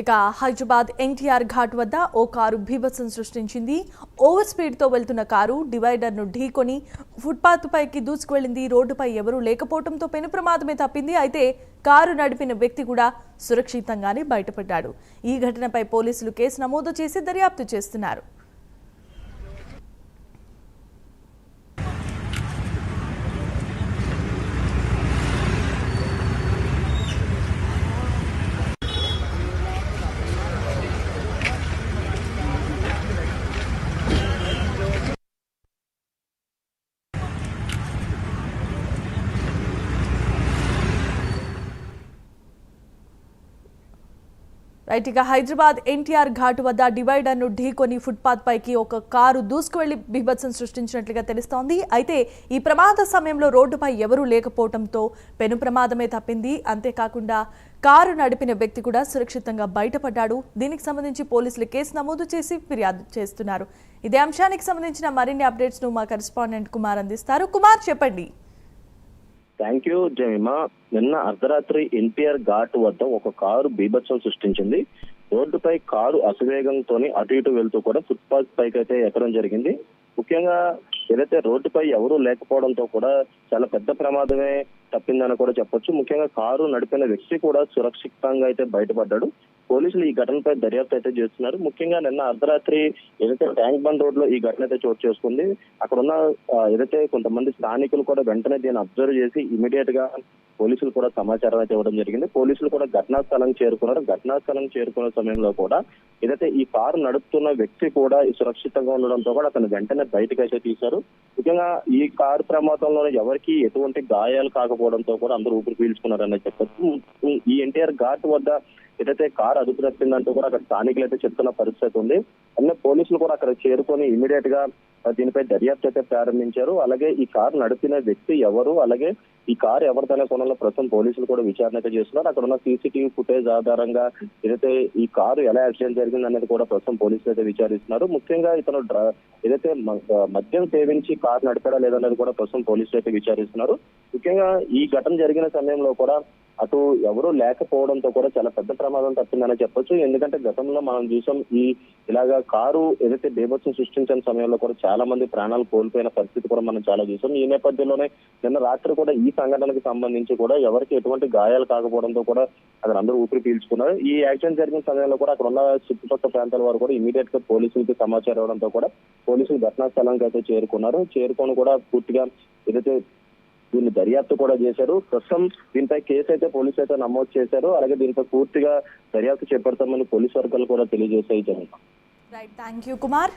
ఇక హైదరాబాద్ ఎన్టీఆర్ ఘాట్ వద్ద ఓ కారు భీభత్సం సృష్టించింది. ఓవర్ స్పీడ్తో వెళ్తున్న కారు డివైడర్ను ఢీకొని ఫుట్పాత్ పైకి దూసుకువెళ్ళింది రోడ్డుపై ఎవరూ లేకపోవడంతో పెను ప్రమాదమే తప్పింది. అయితే కారు నడిపిన వ్యక్తి కూడా సురక్షితంగానే బయటపడ్డాడు. ఈ ఘటనపై పోలీసులు కేసు నమోదు చేసి దర్యాప్తు చేస్తున్నారు. రైట్ ఇక హైదరాబాద్ ఎన్టీఆర్ ఘాట్ వద్ద డివైడర్ను ఢీకొని ఫుట్పాత్ పైకి ఒక కారు దూసుకువెళ్ళి బీభత్సం సృష్టించినట్లుగా తెలుస్తోంది. అయితే ఈ ప్రమాద సమయంలో రోడ్డుపై ఎవరూ లేకపోవడంతో పెను ప్రమాదమే తప్పింది. అంతేకాకుండా కారు నడిపిన వ్యక్తి కూడా సురక్షితంగా బయటపడ్డాడు. దీనికి సంబంధించి పోలీసులు కేసు నమోదు చేసి ఫిర్యాదు చేస్తున్నారు. ఇదే అంశానికి సంబంధించిన మరిన్ని అప్డేట్స్ను మా కరెస్పాండెంట్ కుమార్ అందిస్తారు. కుమార్ చెప్పండి. థ్యాంక్ యూ జమిమా నిన్న అర్ధరాత్రి ఎన్టీఆర్ ఘాట్ వద్ద ఒక కారు బీభత్సం సృష్టించింది. రోడ్డుపై కారు అతివేగంతో అటు ఇటు వెళ్తూ కూడా ఫుట్పాత్ పైకి అయితే ఎక్కడం జరిగింది. ముఖ్యంగా ఏదైతే రోడ్డుపై ఎవరూ లేకపోవడంతో కూడా చాలా పెద్ద ప్రమాదమే తప్పిందని కూడా చెప్పొచ్చు. ముఖ్యంగా కారు నడిపిన వ్యక్తి కూడా సురక్షితంగా అయితే బయటపడ్డాడు. పోలీసులు ఈ ఘటనపై దర్యాప్తు అయితే చేస్తున్నారు. ముఖ్యంగా నిన్న అర్ధరాత్రి ఏదైతే ట్యాంక్ బండ్ రోడ్లో ఈ ఘటన అయితే చోటు చేసుకుంది అక్కడ ఉన్న ఏదైతే కొంతమంది స్థానికులు కూడా వెంటనే దీన్ని అబ్జర్వ్ చేసి ఇమీడియట్గా పోలీసులు కూడా సమాచారం అయితే ఇవ్వడం జరిగింది. పోలీసులు కూడా ఘటనా స్థలం చేరుకున్నారు. ఘటనా స్థలం చేరుకున్న సమయంలో కూడా ఏదైతే ఈ కారు నడుపుతున్న వ్యక్తి కూడా సురక్షితంగా ఉండడంతో కూడా అతను వెంటనే బయటకు అయితే తీశారు. ముఖ్యంగా ఈ కారు ప్రమాదంలో ఎవరికి ఎటువంటి గాయాలు కాకపోవడంతో కూడా అందరూ ఊపిరి పీల్చుకున్నారని చెప్పచ్చు. ఈ ఎన్టీఆర్ ఘాట్ వద్ద ఏదైతే కారు అదుపు తప్పిందంటూ కూడా అక్కడ స్థానికులు అయితే చెప్తున్న పరిస్థితి ఉంది. అన్నీ పోలీసులు కూడా అక్కడ చేరుకొని ఇమీడియట్గా దీనిపై దర్యాప్తు అయితే ప్రారంభించారు. అలాగే ఈ కారు నడిపిన వ్యక్తి ఎవరు? అలాగే ఈ కారు ఎవరిదనే కోణంలో ప్రస్తుతం పోలీసులు కూడా విచారణ అయితే చేస్తున్నారు. అక్కడ ఉన్న సీసీటీవీ ఫుటేజ్ ఆధారంగా ఏదైతే ఈ కారు ఎలా యాక్సిడెంట్ జరిగింది అనేది కూడా ప్రస్తుతం పోలీసులు అయితే విచారిస్తున్నారు. ముఖ్యంగా ఇతను ఏదైతే మద్యం సేవించి కారు నడిపాడా లేదనేది కూడా ప్రస్తుతం పోలీసులు అయితే విచారిస్తున్నారు. ముఖ్యంగా ఈ ఘటన జరిగిన సమయంలో కూడా అటు ఎవరూ లేకపోవడంతో కూడా చాలా పెద్ద ప్రమాదం తప్పిందని చెప్పొచ్చు. ఎందుకంటే గతంలో మనం చూసాం ఈ ఇలాగా కారు ఏదైతే బీభత్సం సృష్టించిన సమయంలో కూడా చాలా మంది ప్రాణాలు కోల్పోయిన పరిస్థితి కూడా మనం చాలా చూసాం. ఈ నేపథ్యంలోనే నిన్న రాత్రి కూడా ఈ సంఘటనకు సంబంధించి కూడా ఎవరికి ఎటువంటి గాయాలు కాకపోవడంతో కూడా అక్కడ అందరూ ఊపిరి పీల్చుకున్నారు. ఈ యాక్సిడెంట్ జరిగిన సమయంలో కూడా అక్కడ ఉన్న చుట్టుపక్కల ప్రాంతాల వారు కూడా ఇమీడియట్గా పోలీసులకి సమాచారం ఇవ్వడంతో కూడా పోలీసులు ఘటనా స్థలానికి అయితే చేరుకున్నారు. చేరుకొని కూడా పూర్తిగా ఏదైతే దీన్ని దర్యాప్తు కూడా చేశారు. ప్రస్తుతం దీనిపై కేసు అయితే పోలీసు అయితే నమోదు చేశారు. అలాగే దీనిపై పూర్తిగా దర్యాప్తు చేపడతామని పోలీసు వర్గాలు కూడా తెలియజేశాయి జనం రైట్ థ్యాంక్ యూ కుమార్